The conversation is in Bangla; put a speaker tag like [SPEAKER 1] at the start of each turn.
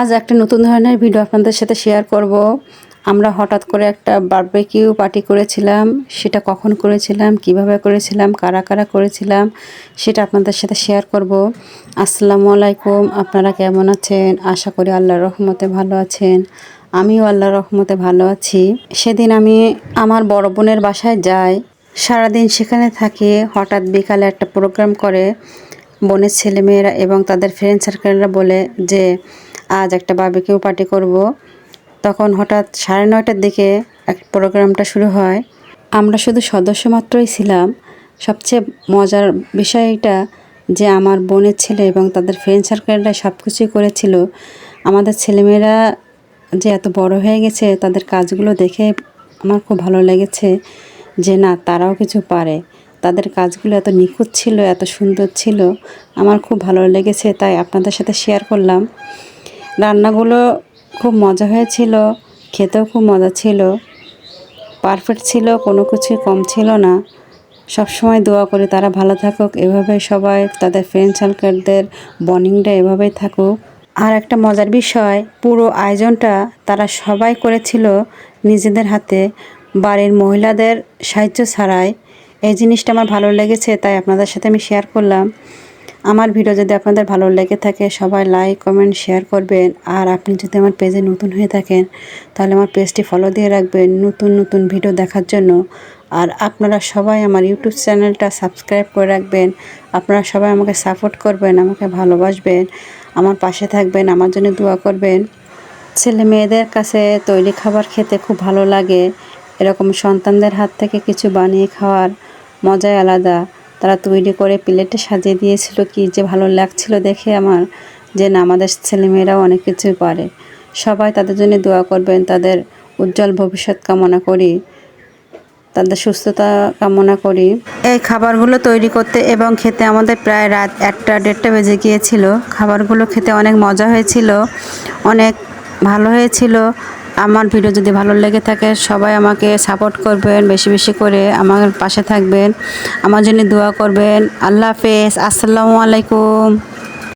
[SPEAKER 1] আজ একটা নতুন ধরনের ভিডিও আপনাদের সাথে শেয়ার করব। আমরা হঠাৎ করে একটা বারবেকিউ পার্টি করেছিলাম। সেটা কখন করেছিলাম? কীভাবে করেছিলাম? কারা কারা করেছিলাম? সেটা আপনাদের সাথে শেয়ার করব। আসসালামু আলাইকুম। আপনারা কেমন আছেন? আশা করি আল্লাহর রহমতে ভালো আছেন। আমিও আল্লাহর রহমতে ভালো আছি। সেদিন আমি আমার বড় বোনের বাসায় যাই। সারাদিন সেখানে থাকি। হঠাৎ বিকালে একটা প্রোগ্রাম করে। বোনের ছেলেমেয়েরা এবং তাদের ফ্রেন্ড সার্কেলরা বলে যে আজ একটা বার্বিকিউ পার্টি করব। তখন হঠাৎ সাড়ে নয়টার দিকে এক প্রোগ্রামটা শুরু হয়। আমরা শুধু সদস্য মাত্রই ছিলাম। সবচেয়ে মজার বিষয় এটা যে আমার বোনের ছেলে এবং তাদের ফ্রেন্ড সার্কেলরা সব কিছুই করেছিল। আমাদের ছেলেমেয়েরা যে এত বড় হয়ে গেছে, তাদের কাজগুলো দেখে আমার খুব ভালো লেগেছে যে না, তারাও কিছু পারে। তাদের কাজগুলো এত নিখুঁত ছিল, এত সুন্দর ছিল, আমার খুব ভালো লেগেছে, তাই আপনাদের সাথে শেয়ার করলাম। রান্নাগুলো খুব মজা হয়েছিল, খেতেও খুব মজা ছিল। পারফেক্ট ছিল, কোনো কিছুই কম ছিল না। সব সময় দোয়া করি তারা ভালো থাকুক, এভাবে সবাই তাদের ফ্রেন্ড সার্কেলদের বন্ডিংটা এভাবেই থাকুক। আর একটা মজার বিষয়, পুরো আয়োজনটা তারা সবাই করেছিল নিজেদের হাতে। বাড়ির মহিলাদের সাহায্য ছাড়াই। এই জিনিসটা আমার ভালো লেগেছে, তাই আপনাদের সাথে আমি শেয়ার করলাম। আমার ভিডিও যদি আপনাদের ভালো লেগে থাকে, সবাই লাইক কমেন্ট শেয়ার করবেন। আর আপনি যদি আমার পেজে নতুন হয়ে থাকেন, তাহলে আমার পেজটি ফলো দিয়ে রাখবেন নতুন নতুন ভিডিও দেখার জন্য। আর আপনারা সবাই আমার ইউটিউব চ্যানেলটা সাবস্ক্রাইব করে রাখবেন। আপনারা সবাই আমাকে সাপোর্ট করবেন, আমাকে ভালোবাসবেন। আমার পাশে থাকবেন, আমার জন্য দোয়া করবেন। ছেলে মেয়েদের কাছে তৈরি খাবার খেতে খুব ভালো লাগে। এরকম সন্তানদের হাত থেকে কিছু বানিয়ে খাওয়ার মজাই আলাদা। তারা তৈরি করে প্লেটে সাজিয়ে দিয়েছিল কি যে ভালো লাগছিল দেখে আমার, যে না, আমাদের ছেলেমেয়েরাও অনেক কিছু পারে সবাই তাদের জন্য দোয়া করবেন, তাদের উজ্জ্বল ভবিষ্যৎ কামনা করি, তাদের সুস্থতা কামনা করি। এই খাবারগুলো তৈরি করতে এবং খেতে আমাদের প্রায় রাত একটা দেড়টা বেজে গিয়েছিল। খাবারগুলো খেতে অনেক মজা হয়েছিল, অনেক ভালো হয়েছিল। আমার ভিডিও যদি ভালো লেগে থাকে, সবাই আমাকে সাপোর্ট করবেন, বেশি বেশি করে আমার পাশে থাকবেন। আমার জন্য দোয়া করবেন। আল্লাহ হাফেজ। আসসালামু আলাইকুম।